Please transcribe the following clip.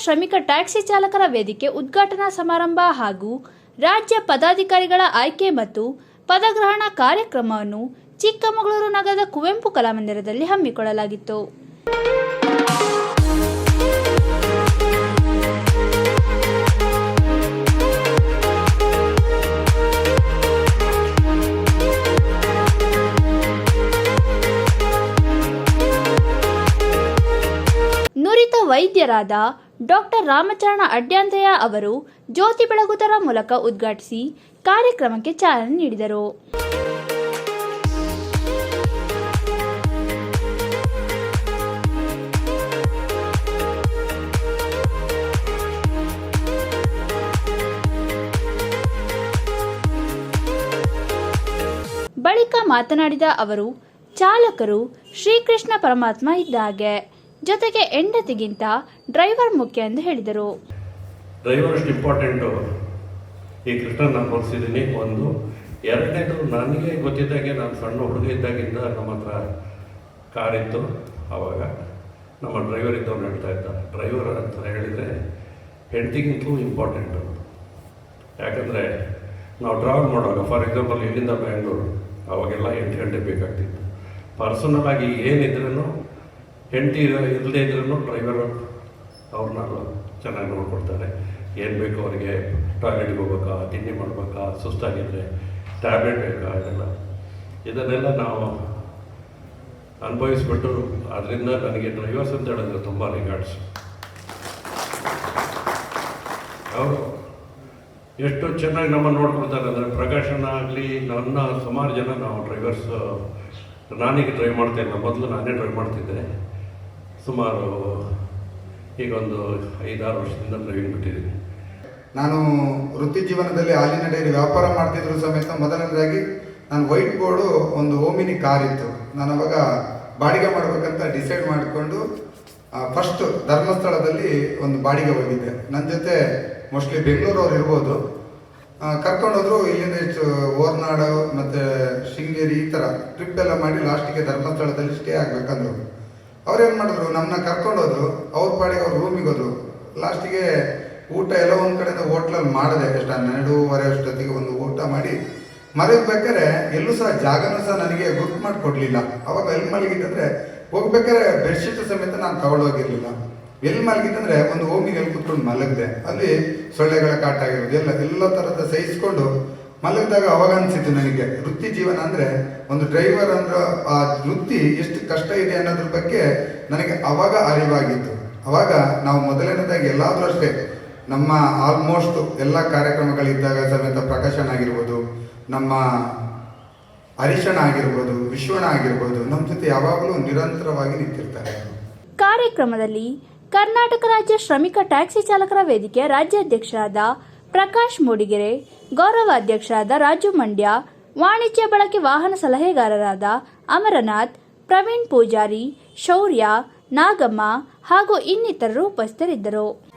ಶ್ರಮಿಕ taxi ಚಾಲಕರ ವೇದಿಕೆ ಉದ್ಘಾಟನಾ ಸಮಾರಂಭ ಹಾಗೂ ರಾಜ್ಯ ಪದಾಧಿಕಾರಿಗಳ ಆಯ್ಕೆ ಮತ್ತು ಪದಗ್ರಹಣ ಕಾರ್ಯಕ್ರಮವನ್ನು ಚಿಕ್ಕಮಗಳೂರು ನಗರದ ಕುವೆಂಪು ಕಲಾಮಂದಿರದಲ್ಲಿ ಹಮ್ಮಿಕೊಳ್ಳಲಾಗಿತ್ತು. ನುರಿತ ವೈದ್ಯರಾದ ಡಾಕ್ಟರ್ ರಾಮಚರಣ ಅಡ್ಯಾಂತಯ್ಯ ಅವರು ಜ್ಯೋತಿ ಬೆಳಗುದರ ಮೂಲಕ ಉದ್ಘಾಟಿಸಿ ಕಾರ್ಯಕ್ರಮಕ್ಕೆ ಚಾಲನೆ ನೀಡಿದರು. ಬಳಿಕ ಮಾತನಾಡಿದ ಅವರು, ಚಾಲಕರು ಶ್ರೀಕೃಷ್ಣ ಪರಮಾತ್ಮ ಇದ್ದ ಹಾಗೆ ಜೊತೆಗೆ ಹೆಂಡತಿಗಿಂತ ಡ್ರೈವರ್ ಮುಖ್ಯ ಎಂದು ಹೇಳಿದರು. ಡ್ರೈವರ್ ಅಷ್ಟು ಇಂಪಾರ್ಟೆಂಟು ಈ ಕೃಷ್ಣ ನಾನು ತೋರಿಸಿದ್ದೀನಿ ಒಂದು ಎರಡನೇದು ನನಗೆ ಗೊತ್ತಿದ್ದಾಗೆ, ನಾನು ಸಣ್ಣ ಹುಡುಗ ಇದ್ದಾಗಿಂದ ನಮ್ಮ ಹತ್ರ ಕಾರ್ ಇತ್ತು. ಆವಾಗ ನಮ್ಮ ಡ್ರೈವರ್ ಇದ್ದವನು ಹೇಳ್ತಾ ಇದ್ದ, ಡ್ರೈವರ್ ಅಂತ ಹೇಳಿದರೆ ಹೆಂಡತಿಗಿಂತೂ ಇಂಪಾರ್ಟೆಂಟು ಯಾಕಂದರೆ ನಾವು ಟ್ರಾವೆಲ್ ಮಾಡುವಾಗ, ಫಾರ್ ಎಕ್ಸಾಂಪಲ್ ಇಲ್ಲಿಂದ ಬ್ಯಾಂಗ್ಳೂರು ಅವಾಗೆಲ್ಲ ಎಂಟು ಗಂಟೆ ಬೇಕಾಗ್ತಿತ್ತು. ಪರ್ಸನಲ್ ಆಗಿ ಏನಿದ್ರೂ ಹೆಂಡತಿ ಇಲ್ಲದೇ ಇದ್ರೂ ಡ್ರೈವರು ಅವ್ರನ್ನ ಚೆನ್ನಾಗಿ ನೋಡ್ಕೊಳ್ತಾರೆ. ಏನು ಬೇಕು ಅವರಿಗೆ ಟಾಯ್ಲೆಟ್ಗೆ ಹೋಗ್ಬೇಕಾ, ತಿಂಡಿ ಮಾಡ್ಬೇಕಾ ಸುಸ್ತಾಗಿದ್ದರೆ ಟ್ಯಾಬ್ಲೆಟ್ ಬೇಕಾ ಇದೆಲ್ಲ. ಇದನ್ನೆಲ್ಲ ನಾವು ಅನುಭವಿಸ್ಬಿಟ್ಟು ಅದರಿಂದ ನನಗೆ ಡ್ರೈವರ್ಸ್ ಅಂತ ಹೇಳಿದ್ರೆ ತುಂಬ ರಿಗಾರ್ಡ್ಸ್ ಅವರು ಎಷ್ಟು ಚೆನ್ನಾಗಿ ನಮ್ಮನ್ನು ನೋಡ್ಕೊಳ್ತಾರೆ ಅಂದರೆ ಪ್ರಕಾಶನ ಆಗಲಿ, ನನ್ನ ಸುಮಾರು ಜನ ನಾವು ಡ್ರೈವರ್ಸ್ ನಾನೀಗ ಡ್ರೈವ್ ಮಾಡ್ತಾ ಇಲ್ಲ. ಮೊದಲು ನಾನೇ ಡ್ರೈವ್ ಮಾಡ್ತಿದ್ದೆ. ಸುಮಾರು ಈಗ ಒಂದು ಐದಾರು ವರ್ಷದಿಂದ ಡ್ರೈವಿಂಗ್ ಬಿಟ್ಟಿದ್ದೀನಿ. ನಾನು ವೃತ್ತಿ ಜೀವನದಲ್ಲಿ ಹಾಲಿನ ಡೈರಿ ವ್ಯಾಪಾರ ಮಾಡ್ತಿದ್ರು ಸಮೇತ ಮೊದಲನೇದಾಗಿ ನಾನು ವೈಟ್ ಬೋರ್ಡು ಒಂದು ಓಮಿನಿ ಕಾರ್ ಇತ್ತು. ನಾನು ಅವಾಗ ಬಾಡಿಗೆ ಮಾಡಬೇಕಂತ ಡಿಸೈಡ್ ಮಾಡಿಕೊಂಡು ಫಸ್ಟ್ ಧರ್ಮಸ್ಥಳದಲ್ಲಿ ಒಂದು ಬಾಡಿಗೆ ಹೋಗಿದ್ದೆ. ನನ್ನ ಜೊತೆ ಮೋಸ್ಟ್ಲಿ ಬೆಂಗಳೂರವ್ರು ಇರ್ಬೋದು. ಕರ್ಕೊಂಡೋದ್ರು ಇಲ್ಲಿಂದ ಹೆಚ್ಚು ಓರ್ನಾಡು, ಮತ್ತು ಶೃಂಗೇರಿ ಈ ಥರ ಟ್ರಿಪ್ ಎಲ್ಲ ಮಾಡಿ ಲಾಸ್ಟಿಗೆ ಧರ್ಮಸ್ಥಳದಲ್ಲಿ ಸ್ಟೇ ಆಗ್ಬೇಕಂದ್ರು. ಅವ್ರೇನು ಮಾಡಿದ್ರು? ನಮ್ಮನ್ನ ಕರ್ಕೊಂಡೋದ್ರು ಅವ್ರ ಪಾಡಿಗೆ ಅವ್ರ ರೂಮಿಗೆ ಹೋದ್ರು. ಲಾಸ್ಟಿಗೆ ಊಟ ಎಲ್ಲ ಒಂದು ಕಡೆಯಿಂದ ಹೋಟ್ಲಲ್ಲಿ ಮಾಡಿದೆ, ಎಷ್ಟು ಹನ್ನೆರಡೂವರೆ ಅಷ್ಟೊತ್ತಿಗೆ ಒಂದು ಊಟ ಮಾಡಿ ಮರಬೇಕಾದ್ರೆ ಎಲ್ಲೂ ಸಹ ಜಾಗನೂ ಸಹ ನನಗೆ ಗುರ್ತು ಮಾಡಿ ಕೊಡಲಿಲ್ಲ ಅವಾಗ ಎಲ್ಲಿ ಮಲಗಿದ್ದಂದ್ರೆ ಹೋಗ್ಬೇಕಾದ್ರೆ ಬೆಡ್ಶೀಟ್ ಸಮೇತ ನಾನು ತಗೊಳ್ಳೋಗಿರಲಿಲ್ಲ ಎಲ್ಲಿ ಮಲಗಿದ್ದಂದ್ರೆ ಒಂದು ಓಮಿಗೆ ಎಲ್ಲಿ ಕುತ್ಕೊಂಡು ಮಲಗಿದೆ. ಅಲ್ಲಿ ಸೊಳ್ಳೆಗಳ ಕಾಟ ಆಗಿರೋದು, ಎಲ್ಲ ಎಲ್ಲ ಥರದ ಸಹಿಸ್ಕೊಂಡು ಮಲಗಿದಾಗ ಅವಾಗ ಅನಿಸಿತ್ತು ನನಗೆ, ವೃತ್ತಿ ಜೀವನ ಅಂದ್ರೆ ಒಂದು ಡ್ರೈವರ್ ಅಂದ್ರೆ ಆ ವೃತ್ತಿ ಎಷ್ಟು ಕಷ್ಟ ಇದೆ ಅನ್ನೋದ್ರ ಬಗ್ಗೆ ನನಗೆ ಅವಾಗ ಅರಿವಾಗಿತ್ತು. ಅವಾಗ ನಾವು ಮೊದಲನೇದಾಗಿ ಎಲ್ಲಾದರೂ ಅಷ್ಟೇ, ನಮ್ಮ ಆಲ್ಮೋಸ್ಟ್ ಎಲ್ಲ ಕಾರ್ಯಕ್ರಮಗಳಿದ್ದಾಗ ಸಮೇತ ಪ್ರಕಾಶನ ಆಗಿರ್ಬೋದು, ನಮ್ಮ ಅರಿಶನ ಆಗಿರ್ಬೋದು ವಿಶ್ವಣ ಆಗಿರ್ಬೋದು ನಮ್ಮ ಜೊತೆ ಯಾವಾಗಲೂ ನಿರಂತರವಾಗಿ ನಿಂತಿರ್ತಾರೆ. ಕಾರ್ಯಕ್ರಮದಲ್ಲಿ ಕರ್ನಾಟಕ ರಾಜ್ಯ ಶ್ರಮಿಕ ಟ್ಯಾಕ್ಸಿ ಚಾಲಕರ ವೇದಿಕೆ ರಾಜ್ಯಾಧ್ಯಕ್ಷರಾದ ಪ್ರಕಾಶ್ ಮೂಡಿಗೆರೆ, ಗೌರವ ಅಧ್ಯಕ್ಷರಾದ ರಾಜು ಮಂಡ್ಯ, ವಾಣಿಜ್ಯ ಬಳಕೆ ವಾಹನ ಸಲಹೆಗಾರರಾದ ಅಮರನಾಥ್, ಪ್ರವೀಣ್ ಪೂಜಾರಿ, ಶೌರ್ಯ, ನಾಗಮ್ಮ ಹಾಗೂ ಇನ್ನಿತರರು ಉಪಸ್ಥಿತರಿದ್ದರು.